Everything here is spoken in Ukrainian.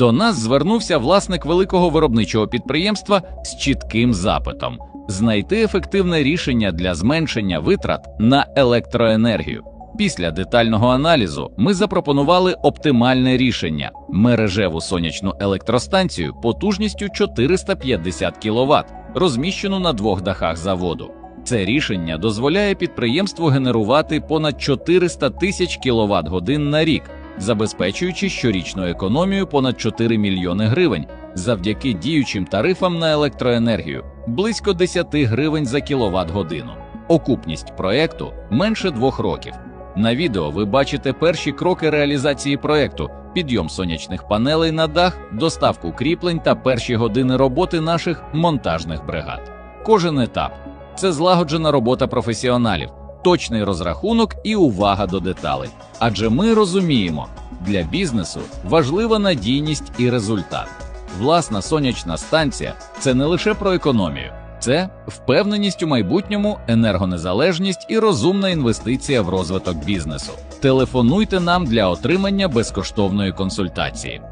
До нас звернувся власник великого виробничого підприємства з чітким запитом знайти ефективне рішення для зменшення витрат на електроенергію. Після детального аналізу ми запропонували оптимальне рішення мережеву сонячну електростанцію потужністю 450 кВт, розміщену на двох дахах заводу. Це рішення дозволяє підприємству генерувати понад 400 тисяч кВт годин на рік, забезпечуючи щорічну економію понад 4 мільйони гривень завдяки діючим тарифам на електроенергію близько 10 гривень за кіловат годину. Окупність проекту менше двох років. На відео ви бачите перші кроки реалізації проекту: підйом сонячних панелей на дах, доставку кріплень та перші години роботи наших монтажних бригад. Кожен етап це злагоджена робота професіоналів, точний розрахунок і увага до деталей. Адже ми розуміємо, для бізнесу важлива надійність і результат. Власна сонячна станція це не лише про економію, це впевненість у майбутньому, енергонезалежність і розумна інвестиція в розвиток бізнесу. Телефонуйте нам для отримання безкоштовної консультації.